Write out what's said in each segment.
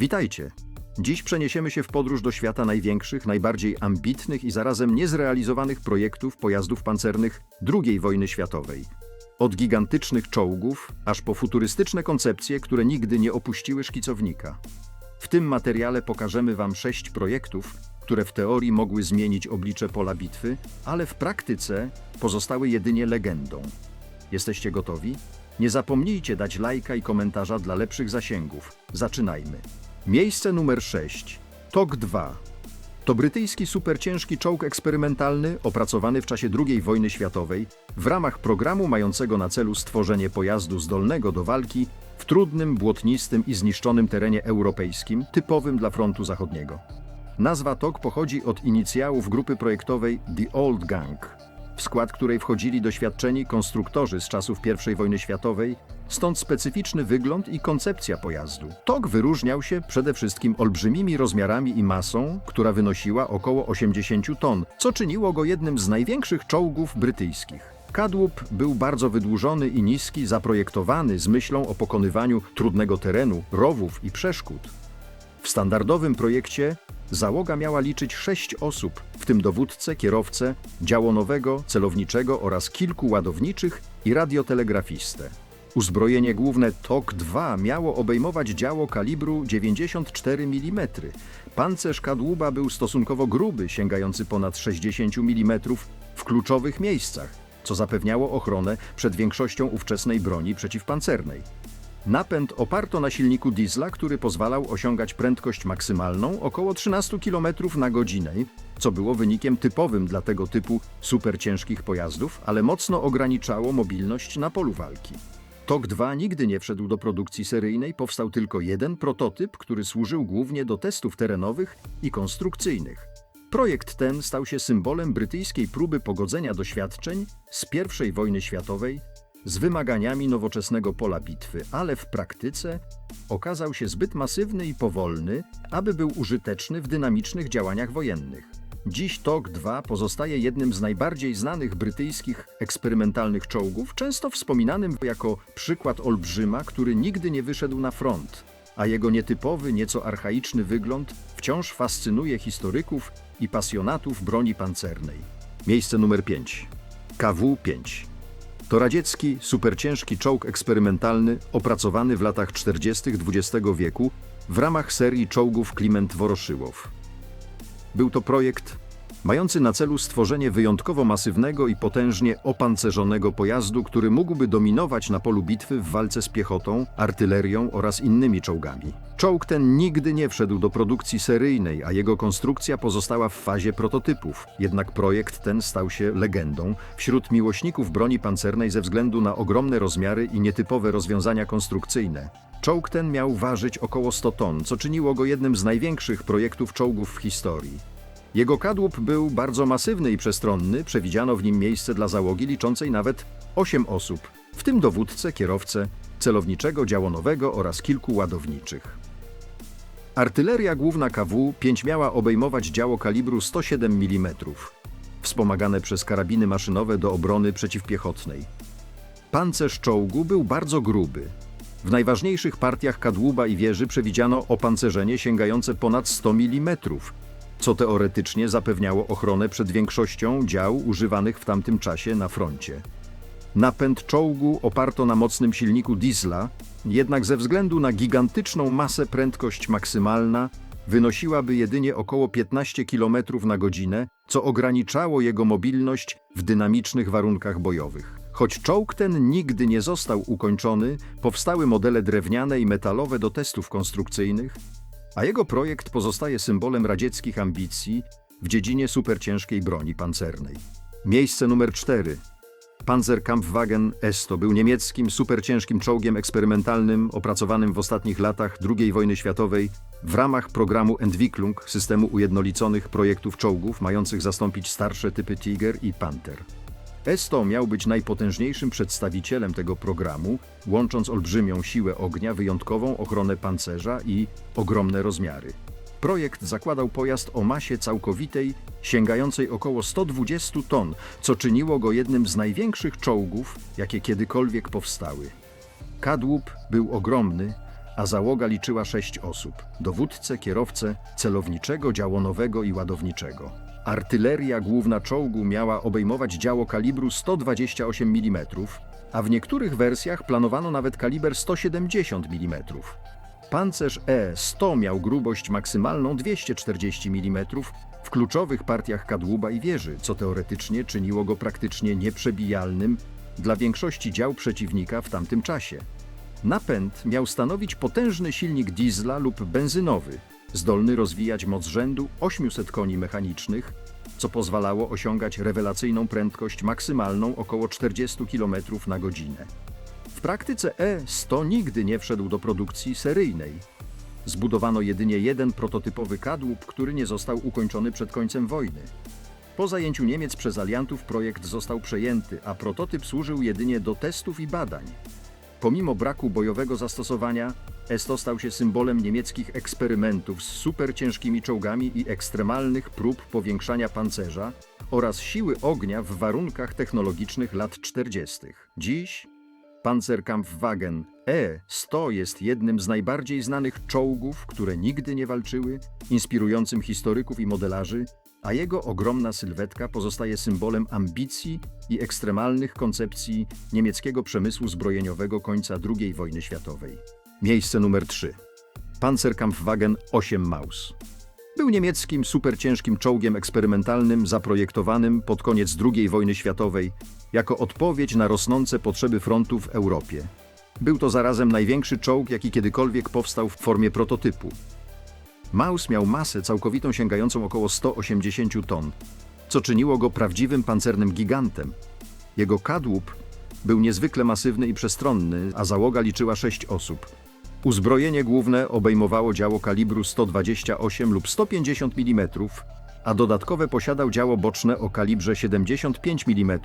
Witajcie! Dziś przeniesiemy się w podróż do świata największych, najbardziej ambitnych i zarazem niezrealizowanych projektów pojazdów pancernych II wojny światowej. Od gigantycznych czołgów, aż po futurystyczne koncepcje, które nigdy nie opuściły szkicownika. W tym materiale pokażemy Wam sześć projektów, które w teorii mogły zmienić oblicze pola bitwy, ale w praktyce pozostały jedynie legendą. Jesteście gotowi? Nie zapomnijcie dać lajka i komentarza dla lepszych zasięgów. Zaczynajmy. Miejsce numer 6. TOG 2. To brytyjski superciężki czołg eksperymentalny opracowany w czasie II wojny światowej w ramach programu mającego na celu stworzenie pojazdu zdolnego do walki w trudnym, błotnistym i zniszczonym terenie europejskim typowym dla frontu zachodniego. Nazwa TOG pochodzi od inicjałów grupy projektowej The Old Gang, w skład której wchodzili doświadczeni konstruktorzy z czasów I wojny światowej, stąd specyficzny wygląd i koncepcja pojazdu. TOG wyróżniał się przede wszystkim olbrzymimi rozmiarami i masą, która wynosiła około 80 ton, co czyniło go jednym z największych czołgów brytyjskich. Kadłub był bardzo wydłużony i niski, zaprojektowany z myślą o pokonywaniu trudnego terenu, rowów i przeszkód. W standardowym projekcie załoga miała liczyć sześć osób, w tym dowódcę, kierowcę, działonowego, celowniczego oraz kilku ładowniczych i radiotelegrafistę. Uzbrojenie główne TOK-2 miało obejmować działo kalibru 94 mm. Pancerz kadłuba był stosunkowo gruby, sięgający ponad 60 mm w kluczowych miejscach, co zapewniało ochronę przed większością ówczesnej broni przeciwpancernej. Napęd oparto na silniku diesla, który pozwalał osiągać prędkość maksymalną około 13 km na godzinę, co było wynikiem typowym dla tego typu superciężkich pojazdów, ale mocno ograniczało mobilność na polu walki. TOG-2 nigdy nie wszedł do produkcji seryjnej, powstał tylko jeden prototyp, który służył głównie do testów terenowych i konstrukcyjnych. Projekt ten stał się symbolem brytyjskiej próby pogodzenia doświadczeń z I wojny światowej z wymaganiami nowoczesnego pola bitwy, ale w praktyce okazał się zbyt masywny i powolny, aby był użyteczny w dynamicznych działaniach wojennych. Dziś TOG-2 pozostaje jednym z najbardziej znanych brytyjskich eksperymentalnych czołgów, często wspominanym jako przykład olbrzyma, który nigdy nie wyszedł na front, a jego nietypowy, nieco archaiczny wygląd wciąż fascynuje historyków i pasjonatów broni pancernej. Miejsce numer 5. KW-5. To radziecki, superciężki czołg eksperymentalny opracowany w latach 40. XX wieku w ramach serii czołgów Kliment-Woroszyłow. Był to projekt mający na celu stworzenie wyjątkowo masywnego i potężnie opancerzonego pojazdu, który mógłby dominować na polu bitwy w walce z piechotą, artylerią oraz innymi czołgami. Czołg ten nigdy nie wszedł do produkcji seryjnej, a jego konstrukcja pozostała w fazie prototypów. Jednak projekt ten stał się legendą wśród miłośników broni pancernej ze względu na ogromne rozmiary i nietypowe rozwiązania konstrukcyjne. Czołg ten miał ważyć około 100 ton, co czyniło go jednym z największych projektów czołgów w historii. Jego kadłub był bardzo masywny i przestronny, przewidziano w nim miejsce dla załogi liczącej nawet 8 osób, w tym dowódcę, kierowcę, celowniczego, działonowego oraz kilku ładowniczych. Artyleria główna KW-5 miała obejmować działo kalibru 107 mm, wspomagane przez karabiny maszynowe do obrony przeciwpiechotnej. Pancerz czołgu był bardzo gruby. W najważniejszych partiach kadłuba i wieży przewidziano opancerzenie sięgające ponad 100 mm, co teoretycznie zapewniało ochronę przed większością dział używanych w tamtym czasie na froncie. Napęd czołgu oparto na mocnym silniku diesla, jednak ze względu na gigantyczną masę prędkość maksymalna wynosiłaby jedynie około 15 km na godzinę, co ograniczało jego mobilność w dynamicznych warunkach bojowych. Choć czołg ten nigdy nie został ukończony, powstały modele drewniane i metalowe do testów konstrukcyjnych, a jego projekt pozostaje symbolem radzieckich ambicji w dziedzinie superciężkiej broni pancernej. Miejsce numer 4. Panzerkampfwagen Esto był niemieckim superciężkim czołgiem eksperymentalnym opracowanym w ostatnich latach II wojny światowej w ramach programu Entwicklung systemu ujednoliconych projektów czołgów mających zastąpić starsze typy Tiger i Panther. Esto miał być najpotężniejszym przedstawicielem tego programu, łącząc olbrzymią siłę ognia, wyjątkową ochronę pancerza i ogromne rozmiary. Projekt zakładał pojazd o masie całkowitej sięgającej około 120 ton, co czyniło go jednym z największych czołgów, jakie kiedykolwiek powstały. Kadłub był ogromny, a załoga liczyła sześć osób: dowódcę, kierowcę, celowniczego, działonowego i ładowniczego. Artyleria główna czołgu miała obejmować działo kalibru 128 mm, a w niektórych wersjach planowano nawet kaliber 170 mm. Pancerz E-100 miał grubość maksymalną 240 mm w kluczowych partiach kadłuba i wieży, co teoretycznie czyniło go praktycznie nieprzebijalnym dla większości dział przeciwnika w tamtym czasie. Napęd miał stanowić potężny silnik diesla lub benzynowy, zdolny rozwijać moc rzędu 800 koni mechanicznych, co pozwalało osiągać rewelacyjną prędkość maksymalną około 40 km na godzinę. W praktyce E-100 nigdy nie wszedł do produkcji seryjnej. Zbudowano jedynie jeden prototypowy kadłub, który nie został ukończony przed końcem wojny. Po zajęciu Niemiec przez aliantów projekt został przejęty, a prototyp służył jedynie do testów i badań. Pomimo braku bojowego zastosowania, S-100 stał się symbolem niemieckich eksperymentów z superciężkimi czołgami i ekstremalnych prób powiększania pancerza oraz siły ognia w warunkach technologicznych lat 40. Dziś Panzerkampfwagen E-100 jest jednym z najbardziej znanych czołgów, które nigdy nie walczyły, inspirującym historyków i modelarzy, a jego ogromna sylwetka pozostaje symbolem ambicji i ekstremalnych koncepcji niemieckiego przemysłu zbrojeniowego końca II wojny światowej. Miejsce numer 3. Panzerkampfwagen 8 Maus. Był niemieckim superciężkim czołgiem eksperymentalnym zaprojektowanym pod koniec II wojny światowej jako odpowiedź na rosnące potrzeby frontu w Europie. Był to zarazem największy czołg, jaki kiedykolwiek powstał w formie prototypu. Maus miał masę całkowitą sięgającą około 180 ton, co czyniło go prawdziwym pancernym gigantem. Jego kadłub był niezwykle masywny i przestronny, a załoga liczyła 6 osób. Uzbrojenie główne obejmowało działo kalibru 128 lub 150 mm, a dodatkowe posiadał działo boczne o kalibrze 75 mm,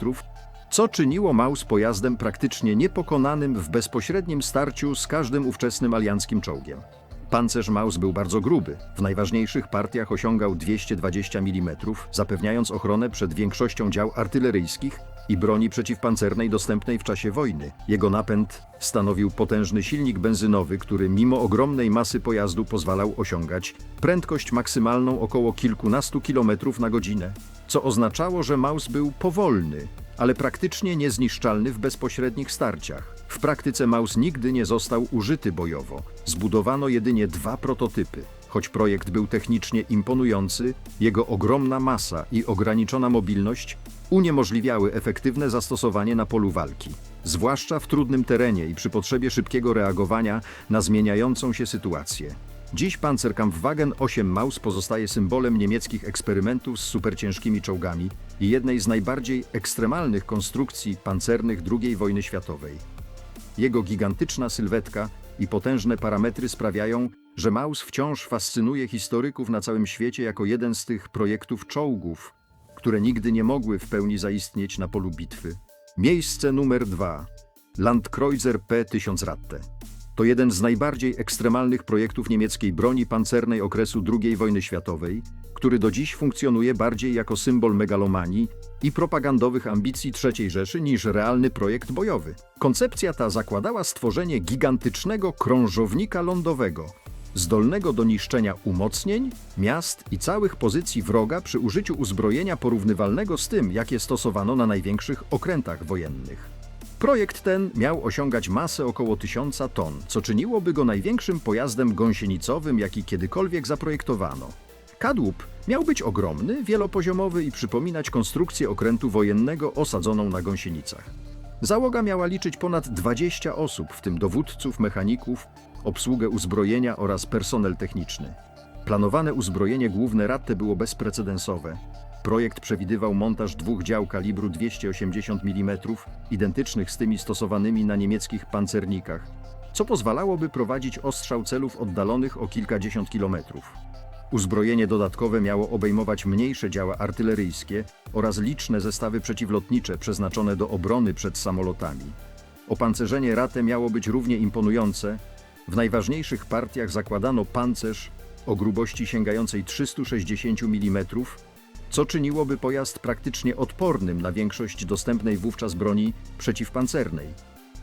co czyniło Maus pojazdem praktycznie niepokonanym w bezpośrednim starciu z każdym ówczesnym alianckim czołgiem. Pancerz Maus był bardzo gruby. W najważniejszych partiach osiągał 220 mm, zapewniając ochronę przed większością dział artyleryjskich i broni przeciwpancernej dostępnej w czasie wojny. Jego napęd stanowił potężny silnik benzynowy, który mimo ogromnej masy pojazdu pozwalał osiągać prędkość maksymalną około kilkunastu kilometrów na godzinę, co oznaczało, że Maus był powolny, ale praktycznie niezniszczalny w bezpośrednich starciach. W praktyce Maus nigdy nie został użyty bojowo. Zbudowano jedynie dwa prototypy. Choć projekt był technicznie imponujący, jego ogromna masa i ograniczona mobilność uniemożliwiały efektywne zastosowanie na polu walki, zwłaszcza w trudnym terenie i przy potrzebie szybkiego reagowania na zmieniającą się sytuację. Dziś Panzerkampfwagen 8 Maus pozostaje symbolem niemieckich eksperymentów z superciężkimi czołgami i jednej z najbardziej ekstremalnych konstrukcji pancernych II wojny światowej. Jego gigantyczna sylwetka i potężne parametry sprawiają, że Maus wciąż fascynuje historyków na całym świecie jako jeden z tych projektów czołgów, które nigdy nie mogły w pełni zaistnieć na polu bitwy. Miejsce numer 2. Landkreuzer P-1000 Ratte. To jeden z najbardziej ekstremalnych projektów niemieckiej broni pancernej okresu II wojny światowej, który do dziś funkcjonuje bardziej jako symbol megalomanii i propagandowych ambicji III Rzeszy niż realny projekt bojowy. Koncepcja ta zakładała stworzenie gigantycznego krążownika lądowego, zdolnego do niszczenia umocnień, miast i całych pozycji wroga przy użyciu uzbrojenia porównywalnego z tym, jakie stosowano na największych okrętach wojennych. Projekt ten miał osiągać masę około 1000 ton, co czyniłoby go największym pojazdem gąsienicowym, jaki kiedykolwiek zaprojektowano. Kadłub miał być ogromny, wielopoziomowy i przypominać konstrukcję okrętu wojennego osadzoną na gąsienicach. Załoga miała liczyć ponad 20 osób, w tym dowódców, mechaników, obsługę uzbrojenia oraz personel techniczny. Planowane uzbrojenie główne Ratte było bezprecedensowe. Projekt przewidywał montaż dwóch dział kalibru 280 mm, identycznych z tymi stosowanymi na niemieckich pancernikach, co pozwalałoby prowadzić ostrzał celów oddalonych o kilkadziesiąt kilometrów. Uzbrojenie dodatkowe miało obejmować mniejsze działa artyleryjskie oraz liczne zestawy przeciwlotnicze przeznaczone do obrony przed samolotami. Opancerzenie Rate miało być równie imponujące. W najważniejszych partiach zakładano pancerz o grubości sięgającej 360 mm, co czyniłoby pojazd praktycznie odpornym na większość dostępnej wówczas broni przeciwpancernej.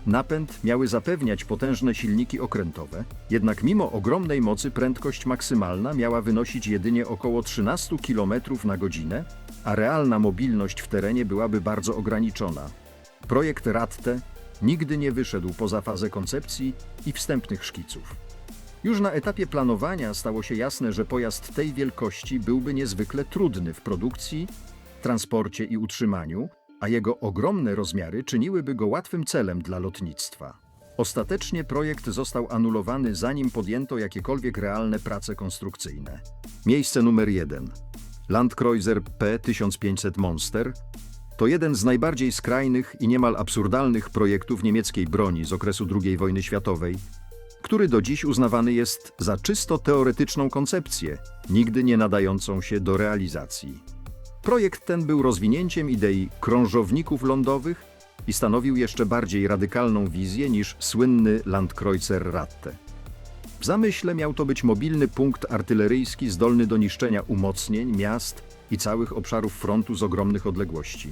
Napęd miały zapewniać potężne silniki okrętowe, jednak mimo ogromnej mocy prędkość maksymalna miała wynosić jedynie około 13 km na godzinę, a realna mobilność w terenie byłaby bardzo ograniczona. Projekt Ratte nigdy nie wyszedł poza fazę koncepcji i wstępnych szkiców. Już na etapie planowania stało się jasne, że pojazd tej wielkości byłby niezwykle trudny w produkcji, transporcie i utrzymaniu, a jego ogromne rozmiary czyniłyby go łatwym celem dla lotnictwa. Ostatecznie projekt został anulowany, zanim podjęto jakiekolwiek realne prace konstrukcyjne. Miejsce numer 1. Landkreuzer P1500 Monster to jeden z najbardziej skrajnych i niemal absurdalnych projektów niemieckiej broni z okresu II wojny światowej, który do dziś uznawany jest za czysto teoretyczną koncepcję, nigdy nie nadającą się do realizacji. Projekt ten był rozwinięciem idei krążowników lądowych i stanowił jeszcze bardziej radykalną wizję niż słynny Landkreuzer Ratte. W zamyśle miał to być mobilny punkt artyleryjski zdolny do niszczenia umocnień, miast i całych obszarów frontu z ogromnych odległości.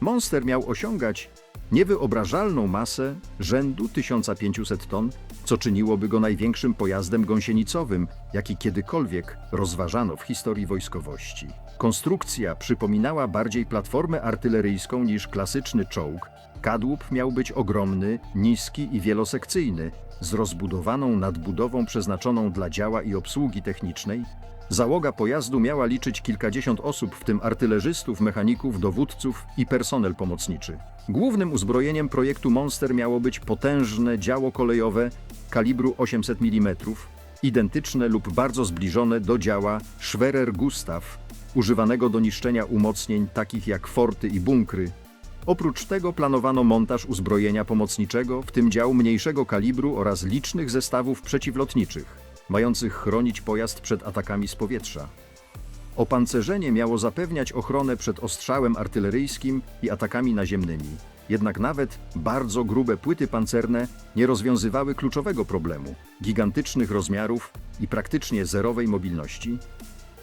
Monster miał osiągać niewyobrażalną masę rzędu 1500 ton, co czyniłoby go największym pojazdem gąsienicowym, jaki kiedykolwiek rozważano w historii wojskowości. Konstrukcja przypominała bardziej platformę artyleryjską niż klasyczny czołg. Kadłub miał być ogromny, niski i wielosekcyjny, z rozbudowaną nadbudową przeznaczoną dla działa i obsługi technicznej. Załoga pojazdu miała liczyć kilkadziesiąt osób, w tym artylerzystów, mechaników, dowódców i personel pomocniczy. Głównym uzbrojeniem projektu Monster miało być potężne działo kolejowe kalibru 800 mm, identyczne lub bardzo zbliżone do działa Schwerer Gustav, używanego do niszczenia umocnień takich jak forty i bunkry. Oprócz tego planowano montaż uzbrojenia pomocniczego, w tym dział mniejszego kalibru oraz licznych zestawów przeciwlotniczych, mających chronić pojazd przed atakami z powietrza. Opancerzenie miało zapewniać ochronę przed ostrzałem artyleryjskim i atakami naziemnymi. Jednak nawet bardzo grube płyty pancerne nie rozwiązywały kluczowego problemu gigantycznych rozmiarów i praktycznie zerowej mobilności.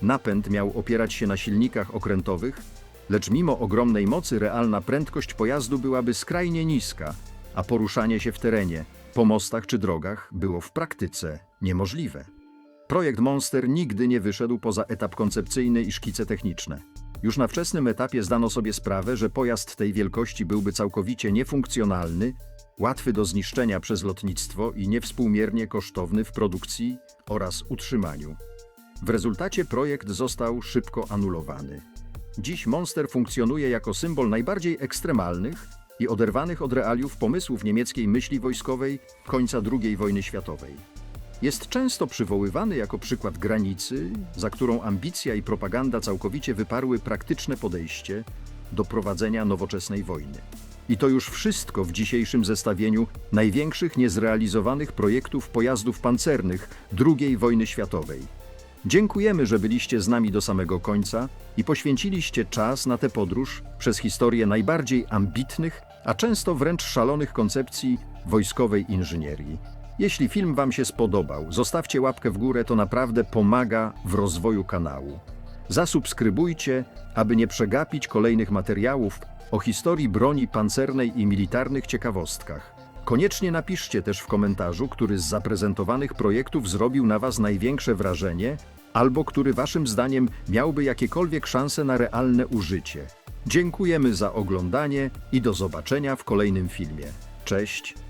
Napęd miał opierać się na silnikach okrętowych, lecz mimo ogromnej mocy realna prędkość pojazdu byłaby skrajnie niska, a poruszanie się w terenie, po mostach czy drogach było w praktyce niemożliwe. Projekt Monster nigdy nie wyszedł poza etap koncepcyjny i szkice techniczne. Już na wczesnym etapie zdano sobie sprawę, że pojazd tej wielkości byłby całkowicie niefunkcjonalny, łatwy do zniszczenia przez lotnictwo i niewspółmiernie kosztowny w produkcji oraz utrzymaniu. W rezultacie projekt został szybko anulowany. Dziś Monster funkcjonuje jako symbol najbardziej ekstremalnych i oderwanych od realiów pomysłów niemieckiej myśli wojskowej końca II wojny światowej. Jest często przywoływany jako przykład granicy, za którą ambicja i propaganda całkowicie wyparły praktyczne podejście do prowadzenia nowoczesnej wojny. I to już wszystko w dzisiejszym zestawieniu największych niezrealizowanych projektów pojazdów pancernych II wojny światowej. Dziękujemy, że byliście z nami do samego końca i poświęciliście czas na tę podróż przez historię najbardziej ambitnych, a często wręcz szalonych koncepcji wojskowej inżynierii. Jeśli film Wam się spodobał, zostawcie łapkę w górę, to naprawdę pomaga w rozwoju kanału. Zasubskrybujcie, aby nie przegapić kolejnych materiałów o historii broni pancernej i militarnych ciekawostkach. Koniecznie napiszcie też w komentarzu, który z zaprezentowanych projektów zrobił na Was największe wrażenie, albo który Waszym zdaniem miałby jakiekolwiek szanse na realne użycie. Dziękujemy za oglądanie i do zobaczenia w kolejnym filmie. Cześć!